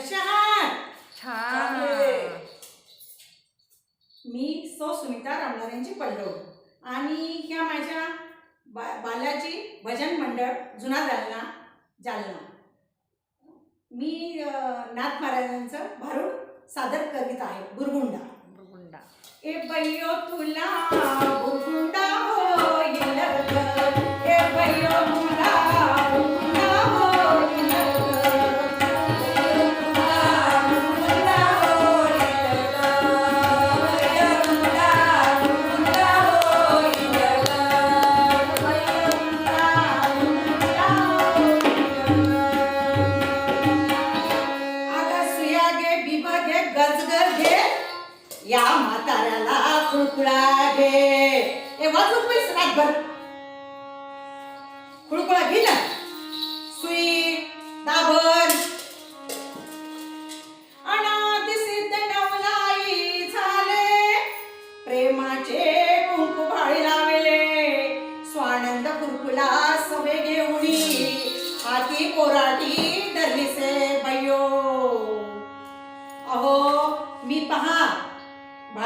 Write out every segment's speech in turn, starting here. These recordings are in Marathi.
कशा आहात? छान. मी सौ सुनीता रामनारायणची पल्लव. आणि ह्या माझ्या बा बालाजी भजन मंडळ जुना जालना जालना. मी नाथ महाराजांचं भारूड सादर करीत आहे बुरगुंडा. गुंडा ए बैयो तुला बिबा घे गजगर घे. या म्हाताऱ्याला खुळकुळा घे. ए वाजवत पैस रातभर. खुळकुळा घे ना. सुई दाभर अनाथ सिद्ध नवलाई झाले. प्रेमाचे कुंकू भाळी लावले. स्वानंद कुरकुला सवे घेऊनी हाती कोराटी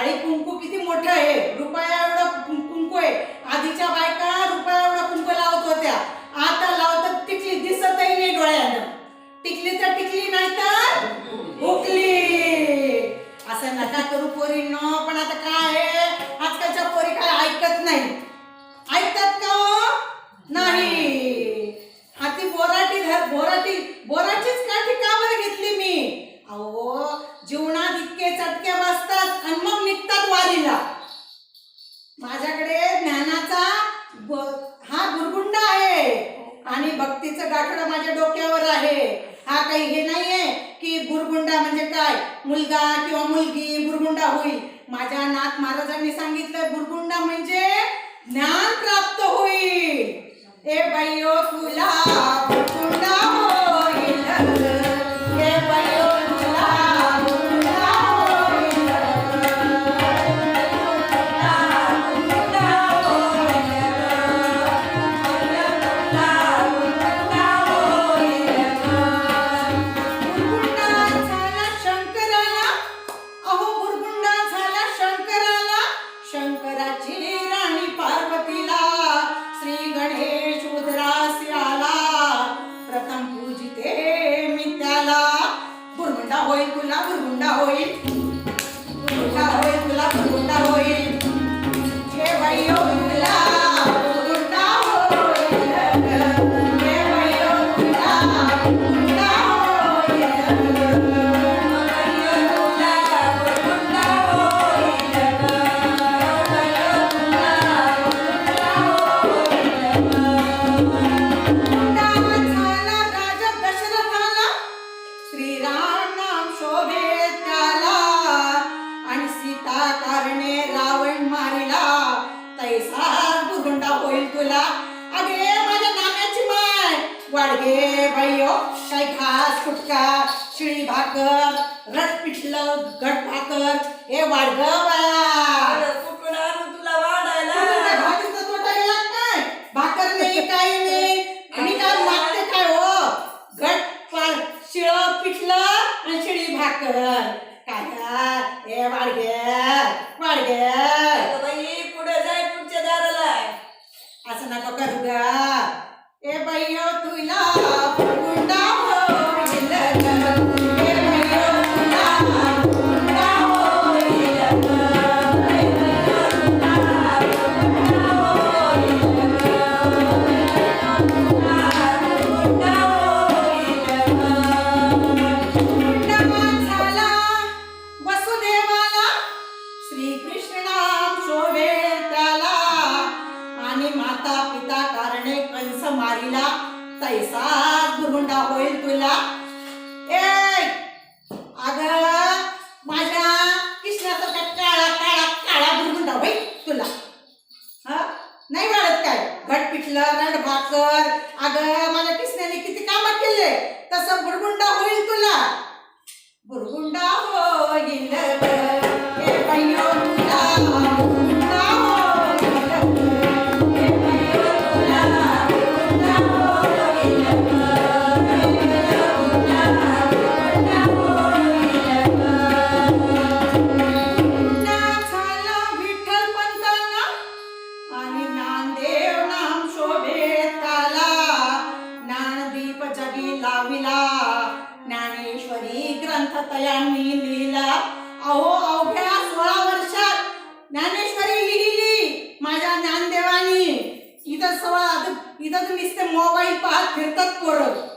आणि कुंकू किती मोठं आहे? रुपया एवढं कुंकू आहे. आधीच्या बायका काय मुलगा किंवा मुलगी बुरगुंडा होईल. माझ्या नाथ महाराजांनी सांगितलं गुरगुंडा म्हणजे ज्ञान प्राप्त होईल. ए बाईओ तुला बुरगुंडा हो. काही घास फुटका शिळी भाकर रट पिठलं गट भाकर हे वाडग बाया कुठून आणून तुला तुला वाढायला भाजीचा तोटा गेला काय भाकर नाही काही नाही. आणि काय मागते काय हो? शिळ पिठलं आणि शिळी भाकर. काय हे वाडगे अगं बाई पुढे जाय पुढच्या दाराला. असं नका करू गा. माता पिता कारणे कंस मारिला तैसा गुरुंडा होईल तुला. नाम शोभे काला ज्ञानदीप जगी लाविला. ज्ञानेश्वरी ग्रंथ तयांनी लिहिला. अहो अवघ्या सोळा वर्षात ज्ञानेश्वरी लिहिली. माझ्या ज्ञानदेवानी. इथं सवळ इथं तुम्ही ते मोबाईल पाहत फिरतात पोरं.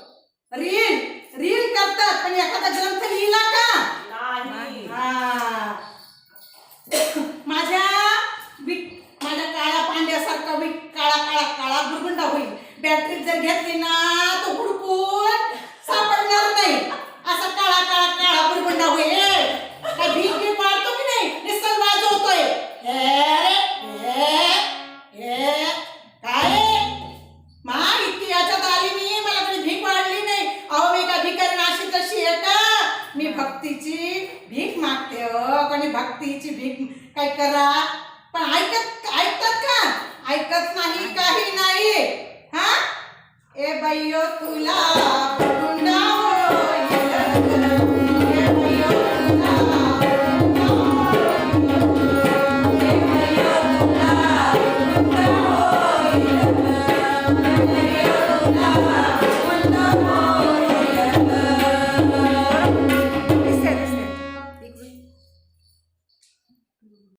रील रील करतात. पण एखादा ग्रंथ लिहिला होईल जर घेतली ना तो हुडकून सापडणार नाही. असा काळा काळा काळा बुरगुंडा होईल. ए, काय भीक भीक मारतो की नाही? निसर्ग वाजवतोय. हे काय? मा इतकी याच्यात आली मी. मला कधी भीक वाढली नाही. अहो मी का भिकारी नाशी तशी आहे का? मी भक्तीची भीक मागते हो कोणी भक्तीची भीक काय करा. E bai o tu la.